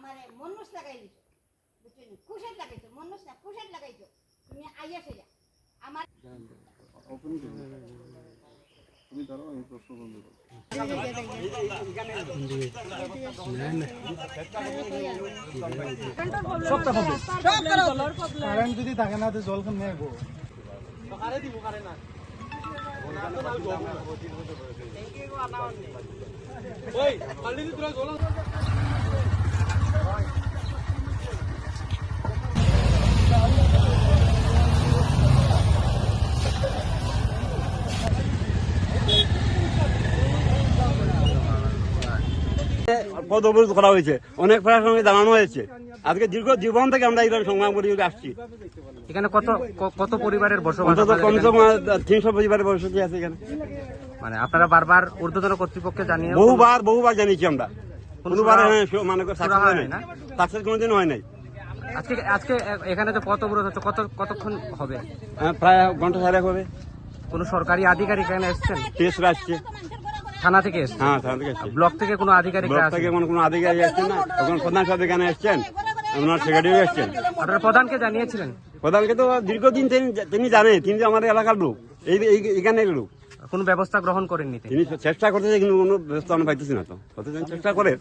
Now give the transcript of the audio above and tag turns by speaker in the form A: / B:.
A: আমার মনুষ লাগাইছো বুঝছ নি? কুশেট লাগাইছো মনুষ না কুশেট লাগাইছো। তুমি আইয়া সেজা আমার
B: তুমি ধরো আমি প্রশ্ন বন্ধ
C: কারেন্ট যদি থাকে না তো জল কেমনে আসব
D: পদ অবরোধ করা হয়েছে। অনেক প্রায় প্রশাসনকে দাঁড়ানো হয়েছে। আজকে দীর্ঘ জীবন থেকে আমরা এইভাবে সংগ্রাম করে আসছি।
E: এখানে কত কত পরিবারের বসবাস
D: কমসে কম তিনশো পরিবারের বসতি আছে এখানে।
E: মানে আপনারা বারবার ঊর্ধ্বতন কর্তৃপক্ষকে জানিয়ে
D: বহুবার বহুবার জানিয়েছি আমরা। কোনোবার হ্যাঁ, মানে সাকসেস হয়
E: না?
D: সাকসেস কোনোদিন হয় নাই।
E: আজকে আজকে এখানে যে পথ অবরোধ হচ্ছে কত কতক্ষণ হবে?
D: হ্যাঁ, প্রায় ঘণ্টা সাড়ে হবে।
E: কোন সরকারি আধিকারিক এখানে এসছেন?
D: টেস্ট আসছে।
E: থানা থেকে এসছেন?
D: হ্যাঁ তাহলে আসছে
E: ব্লক থেকে কোনো আধিকারিক
D: ব্লক থেকে কোনো কোনো আধিকারিক আসছেন না? এখন প্রধান সাহেব এখানে এসছেন? ওনার সেক্রেটারি এসছেন?
E: আপনারা প্রধানকে জানিয়েছিলেন?
D: প্রধানকে তো দীর্ঘদিন তিনি তিনি জানে তিনি আমাদের এলাকার লোক। এই এখানে লোক।
E: কোনো ব্যবস্থা গ্রহণ করেননি তিনি?
D: চেষ্টা করতেছে কিন্তু কোনো ব্যবস্থা আমরা পাইতেছি না তো। চেষ্টা করে?